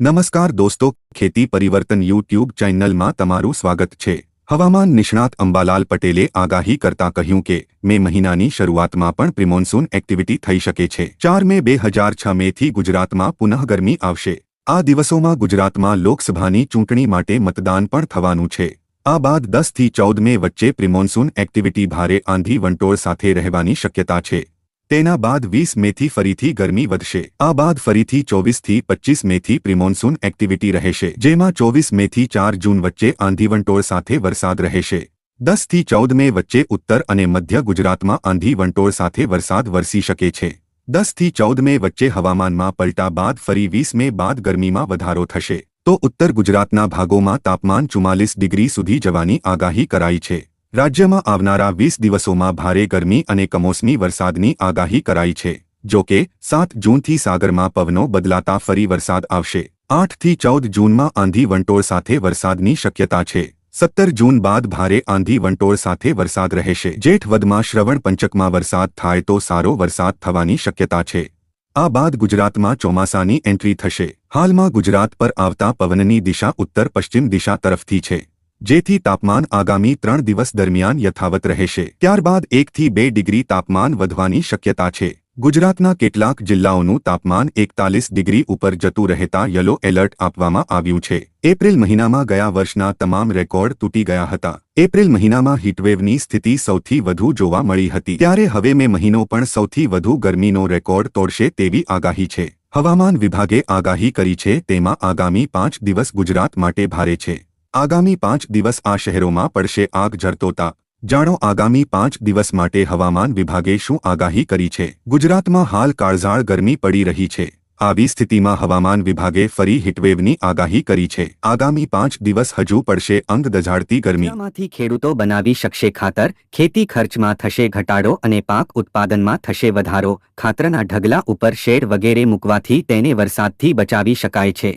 નમસ્કાર દોસ્તો, ખેતી પરિવર્તન યુટ્યુબ ચેનલમાં તમારું સ્વાગત છે. હવામાન નિષ્ણાત અંબાલાલ પટેલે આગાહી કરતા કહ્યું કે, મે મહિનાની શરૂઆતમાં પણ પ્રિમોન્સૂન એક્ટિવિટી થઈ શકે છે. ચાર મે બે હજાર છ મેથી ગુજરાતમાં પુનઃ ગરમી આવશે. આ દિવસોમાં ગુજરાતમાં લોકસભાની ચૂંટણી માટે મતદાન પણ થવાનું છે. આ બાદ દસથી ચૌદ મે વચ્ચે પ્રિમોન્સૂન એક્ટિવિટી ભારે આંધી વંટોળ સાથે રહેવાની શક્યતા છે. તેના બાદ વીસ મેથી ફરીથી ગરમી વધશે. આ બાદ ફરીથી ચોવીસથી પચ્ચીસ મેથી પ્રિમોન્સૂન એક્ટિવિટી રહેશે. જેમાં ચોવીસ મેથી ચાર જૂન વચ્ચે આંધીવંટોળ સાથે વરસાદ રહેશે. દસથી ચૌદ મે વચ્ચે ઉત્તર અને મધ્ય ગુજરાતમાં આંધી વંટોળ સાથે વરસાદ વરસી શકે છે. દસથી ચૌદ મે વચ્ચે હવામાનમાં પલટા બાદ ફરી વીસ મે બાદ ગરમીમાં વધારો થશે. તો ઉત્તર ગુજરાતના ભાગોમાં તાપમાન ચુમ્માલીસ ડિગ્રી સુધી જવાની આગાહી કરાઈ છે. રાજ્યમાં આવનારા વીસ દિવસોમાં ભારે ગરમી અને કમોસમી વરસાદની આગાહી કરાઈ છે. જો કે, સાત જૂનથી સાગરમાં પવનો બદલાતા ફરી વરસાદ આવશે. આઠથી ચૌદ જૂનમાં આંધી વંટોળ સાથે વરસાદની શક્યતા છે. સત્તર જૂન બાદ ભારે આંધી વંટોળ સાથે વરસાદ રહેશે. જેઠ વધમાં શ્રવણ પંચકમાં વરસાદ થાય તો સારો વરસાદ થવાની શક્યતા છે. આ બાદ ગુજરાતમાં ચોમાસાની એન્ટ્રી થશે. હાલમાં ગુજરાત પર આવતા પવનની દિશા ઉત્તર પશ્ચિમ દિશા તરફથી છે. જેથી તાપમાન આગામી ત્રણ દિવસ દરમિયાન યથાવત રહેશે. ત્યારબાદ એકથી બે ડિગ્રી તાપમાન વધવાની શક્યતા છે. ગુજરાતના કેટલાક જિલ્લાઓનું તાપમાન એકતાલીસ ડિગ્રી ઉપર જતું રહેતા યલો એલર્ટ આપવામાં આવ્યું છે. એપ્રિલ મહિનામાં ગયા વર્ષના તમામ રેકોર્ડ તૂટી ગયા હતા. એપ્રિલ મહિનામાં હીટવેવની સ્થિતિ સૌથી વધુ જોવા મળી હતી. ત્યારે હવે મે મહિનો પણ સૌથી વધુ ગરમીનો રેકોર્ડ તોડશે તેવી આગાહી છે. હવામાન વિભાગે આગાહી કરી છે, તેમાં આગામી પાંચ દિવસ ગુજરાત માટે ભારે છે. આગામી પાંચ દિવસ આ શહેરોમાં પડશે આગ ઝરતોતા જાણો આગામી પાંચ દિવસ માટે હવામાન વિભાગે શું આગાહી કરી છે? ગુજરાતમાં હાલ કાળઝાળ ગરમી પડી રહી છે. આવી સ્થિતિમાં હવામાન વિભાગે ફરી હીટવેવની આગાહી કરી છે. આગામી પાંચ દિવસ હજુ પડશે અંગ દઝાડતી ગરમીમાંથી ખેડૂતો બનાવી શકશે ખાતર, ખેતી ખર્ચમાં થશે ઘટાડો અને પાક ઉત્પાદનમાં થશે વધારો. ખાતરના ઢગલા ઉપર શેડ વગેરે મૂકવાથી તેને વરસાદથી બચાવી શકાય છે.